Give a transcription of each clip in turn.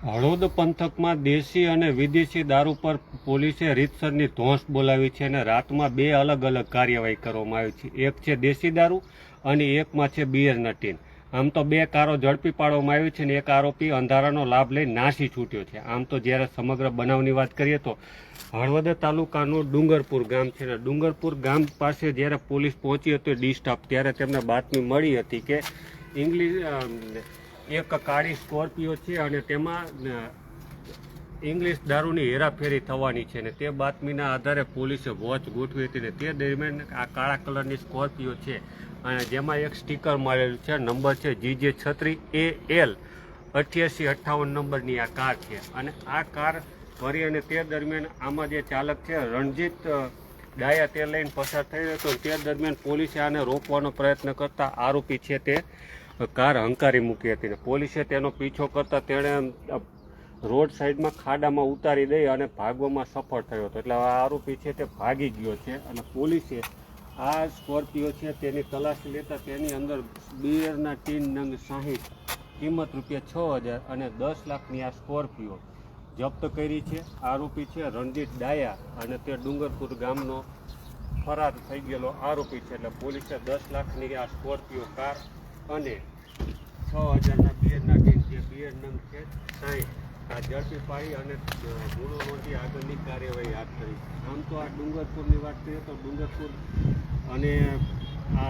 હળોદ પંથકમાં દેશી અને વિદેશી દારૂ પર પોલીસે રીતસરની ધોંસ બોલાવી છે અને રાતમાં બે અલગ અલગ કાર્યવાહી કરવામાં આવી છે. એક છે દેશી દારૂ અને એકમાં છે બિયરના ટીન આમ તો બે કારો ઝડપી પાડવામાં આવી છે અને એક આરોપી અંધારાનો લાભ લઈ નાસી છૂટ્યો છે. આમ તો જ્યારે સમગ્ર બનાવની વાત કરીએ તો હળવદ તાલુકાનું ડુંગરપુર ગામ છે અને ડુંગરપુર ગામ પાસે જ્યારે પોલીસ પહોંચી હતી ડી સ્ટાફ ત્યારે તેમને બાતમી મળી હતી કે ઇંગ્લિશ એક કાળી સ્કોર્પિયો છે અને તેમાં ઇંગ્લિશ દારૂની હેરાફેરી થવાની છે ને તે બાતમીના આધારે પોલીસે વોચ ગોઠવી હતી ને તે દરમિયાન આ કાળા કલરની સ્કોર્પિયો છે. અને જેમાં એક સ્ટીકર મારેલું છે, નંબર છે જીજે છત્રી એ એલ, અઠ્યાસી અઠ્ઠાવન નંબરની આ કાર છે. અને આ કાર ફરી અને તે દરમિયાન આમાં જે ચાલક છે, રણજીત ડાયા તે લઈને પસાર રહ્યો હતો. તે દરમિયાન પોલીસે આને રોકવાનો પ્રયત્ન કરતા આરોપી છે તે કાર હંકારી મૂકી હતી ને પોલીસે તેનો પીછો કરતા તેણે રોડ સાઈડમાં ખાડામાં ઉતારી દઈ અને ભાગવામાં સફળ થયો હતો. એટલે આ આરોપી છે તે ભાગી ગયો છે અને પોલીસે આ સ્કોર્પિયો છે તેની તલાશી લેતા તેની અંદર બિયરના ટીન નંગ સાહીઠ, કિંમત રૂપિયા છ હજાર અને દસ લાખની આ સ્કોર્પિયો જપ્ત કરી છે. આરોપી છે રણજીત ડાયા અને તે ડુંગરપુર ગામનો ફરાર થઈ ગયેલો આરોપી છે. એટલે પોલીસે દસ લાખની આ સ્કોર્પિયો કાર અને છ હજારના બિયર નાખીને જે બિયર નંગ છે સાહીઠ આ ઝડપી પાડી અને ગુણો નોંધી આગળની કાર્યવાહી હાથ કરી આમ તો આ ડુંગરપુરની વાત કરીએ તો ડુંગરપુર અને આ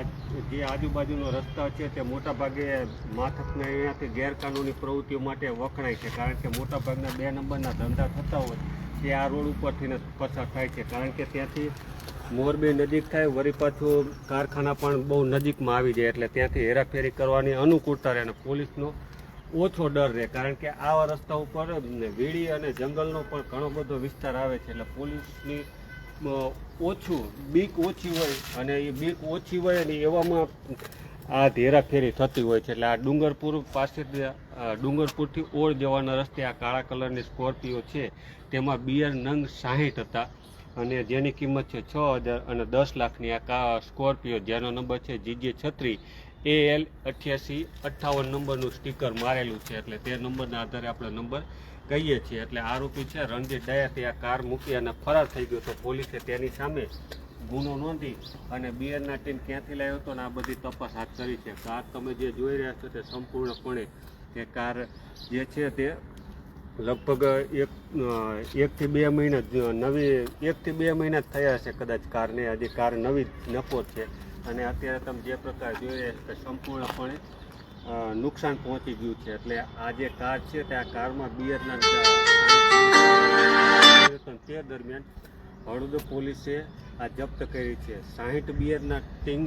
જે આજુબાજુનો રસ્તા છે તે મોટાભાગે માથકને અહીંયાથી ગેરકાનૂની પ્રવૃત્તિઓ માટે વખણાય છે. કારણ કે મોટાભાગના બે નંબરના ધંધા થતા હોય તે આ રોડ ઉપરથી પસાર થાય છે. કારણ કે ત્યાંથી મોરબી નજીક થાય, વળી પાછું કારખાના પણ બહુ નજીકમાં આવી જાય, એટલે ત્યાંથી હેરાફેરી કરવાની અનુકૂળતા રહે અને પોલીસનો ઓછો ડર રહે, કારણ કે આવા રસ્તા ઉપર વીડી અને જંગલનો પણ ઘણો બધો વિસ્તાર આવે છે, એટલે પોલીસની ઓછું, બીક ઓછી હોય અને એ બીક ઓછી હોય અને એવામાં આ હેરાફેરી થતી હોય છે, એટલે આ ડુંગરપુર પાસે ડુંગરપુરથી ઓળ જવાના રસ્તે આ કાળા કલરની સ્કોર્પિયો છે, તેમાં બિયર નંગ સાહીઠ હતા. અને જેની કિંમત છે છ હજાર અને દસ લાખની આ કા સ્કોર્પિયો, જેનો નંબર છે જીજે છત્રી, એ એલ અઠ્યાસી અઠ્ઠાવન નંબરનું સ્ટીકર મારેલું છે. એટલે તે નંબરના આધારે આપણે નંબર કહીએ છીએ. એટલે આરોપી છે રણજીત ડાયા તે આ કાર મૂકી અને ફરાર થઈ ગયો તો પોલીસે. તેની સામે ગુનો નોંધી અને બિયરના ટીમ ક્યાંથી લાવ્યો હતો ને આ બધી તપાસ હાથ કરી છે. કાર તમે જે જોઈ રહ્યા છો તે સંપૂર્ણપણે તે કાર જે છે તે લગભગ એક એકથી બે મહિના નવી એકથી બે મહિના થયા છે કદાચ કારને હજી કાર નવી નફો છે. અને અત્યારે તમે જે પ્રકાર જોઈએ કે સંપૂર્ણપણે નુકસાન પહોંચી ગયું છે. એટલે આ જે કાર છે તે આ કારમાં બિયરના તે દરમિયાન હળદ પોલીસે આ જપ્ત કરી છે. સાહીઠ બિયરના ટીંગ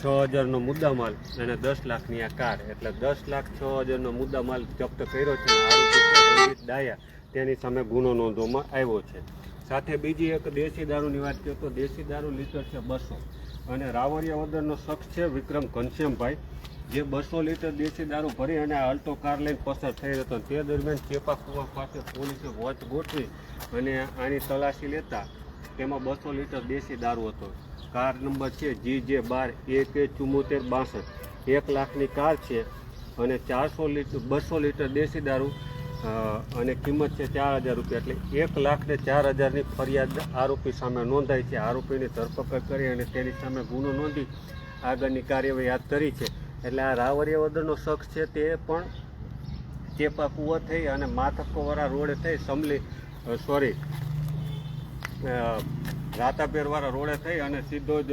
છ હજારનો મુદ્દામાલ અને દસ લાખની આ કાર. એટલે દસ લાખ છ હજારનો મુદ્દામાલ જપ્ત કર્યો છે. ડાયા. તેની સામે ગુનો નોંધવામાં આવ્યો છે. સાથે બીજી એક દેશી દારૂની વાત કરીએ તો દેશી દારૂ લીટર છે બસો. અને રાવરિયા વદરનો શખ્સ છે વિક્રમ ઘનશ્યામભાઈ. જે બસો લીટર દેશી દારૂ ભરી અને અલ્ટો કાર લઈને પસાર થઈ રહ્યો તે દરમિયાન ચેપા કુવા પાસે પોલીસે વોચ ગોઠવી અને આની તલાશી લેતા તેમાં બસો લીટર દેશી દારૂ હતો. કાર નંબર છે જી જે બાર એક ચુમ્મોતેર બાસઠ. એક લાખની કાર છે અને ચારસો લીટર બસો લીટર દેશી દારૂ અને કિંમત છે ચાર હજાર રૂપિયા. એટલે એક લાખ ને ચાર હજારની ફરિયાદ આરોપી સામે નોંધાઈ છે. આરોપીની ધરપકડ કરી અને તેની સામે ગુનો નોંધી આગળની કાર્યવાહી હાથ ધરી છે. એટલે આ રાવરિયા વદરનો શખ્સ છે તે પણ ચેપા કુવા થઈ અને માથકોવાળા રોડે થઈ. સમલી સોરી રાતાપેરવાળા રોડે થઈ અને સીધો જ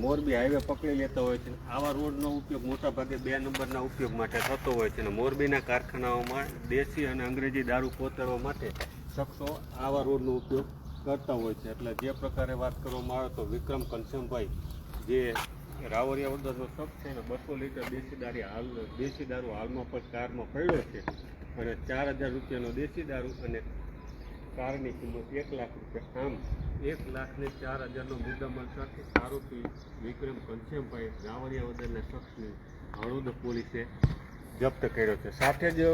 મોરબી હાઈવે પકડી લેતા હોય છે. આવા રોડનો ઉપયોગ મોટાભાગે બે નંબરના ઉપયોગ માટે થતો હોય છે. અને મોરબીના કારખાનાઓમાં દેશી અને અંગ્રેજી દારૂ કોતરવા માટે શખ્સો આવા રોડનો ઉપયોગ કરતા હોય છે. એટલે જે પ્રકારે વાત કરવામાં આવે તો વિક્રમ કનસમભાઈ જે રાવરિયા વદરનો શખ્સ છે અને બસો લીટર દેશી દારી હાલ, દેશી દારૂ હાલમાં પણ કારમાં પડ્યો છે. અને ચાર હજાર રૂપિયાનો દેશી દારૂ અને કારની કિંમત એક લાખ રૂપિયા. આમ એક લાખ ને ચાર હજારનો મુદ્દામાલ સાથે આરોપી વિક્રમ ઘનશ્યામભાઈ રાવરિયા વદરના શખ્સને હળવદ પોલીસે જપ્ત કર્યો છે. સાથે જ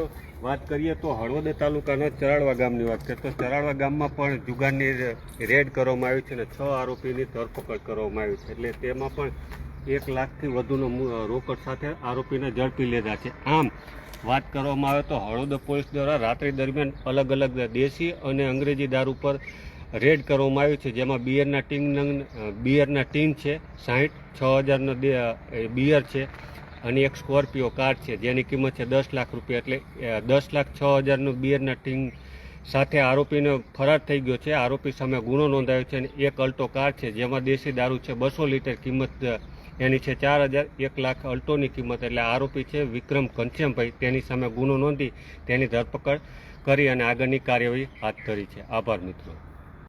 વાત કરીએ તો હળવદ તાલુકાના ચરાડવા ગામની વાત કરીએ તો ચરાડવા ગામમાં પણ જુગારની રેડ કરવામાં આવી છે અને છ આરોપીની ધરપકડ કરવામાં આવી છે. એટલે તેમાં પણ એક લાખથી વધુનો રોકડ સાથે આરોપીને ઝડપી લીધા છે. આમ વાત કરવામાં આવે તો હળોદ પોલીસ દ્વારા રાત્રિ દરમિયાન અલગ અલગ દેશી અને અંગ્રેજી દારૂ પર રેડ કરવામાં આવ્યું છે, જેમાં બિયરના ટીન બિયરના ટીન છે, સાહીઠ, છ હજારનો બિયર છે અને એક સ્કોર્પિયો કાર છે, જેની કિંમત છે દસ લાખ રૂપિયા એટલે દસ લાખ છ હજારનું બિયરના ટીન સાથે આરોપીને ફરાર થઈ ગયો છે. આરોપી સામે ગુનો નોંધાયો છે અને એક અલ્ટો કાર છે, જેમાં દેશી દારૂ છે, બસો લીટર કિંમત એની છે ચાર હજાર એક લાખ અલ્ટોની કિંમત. એટલે આરોપી છે વિક્રમ ઘનશ્યામભાઈ. તેની સામે ગુનો નોંધી તેની ધરપકડ કરી અને આગળની કાર્યવાહી હાથ ધરી છે. આભાર મિત્રો.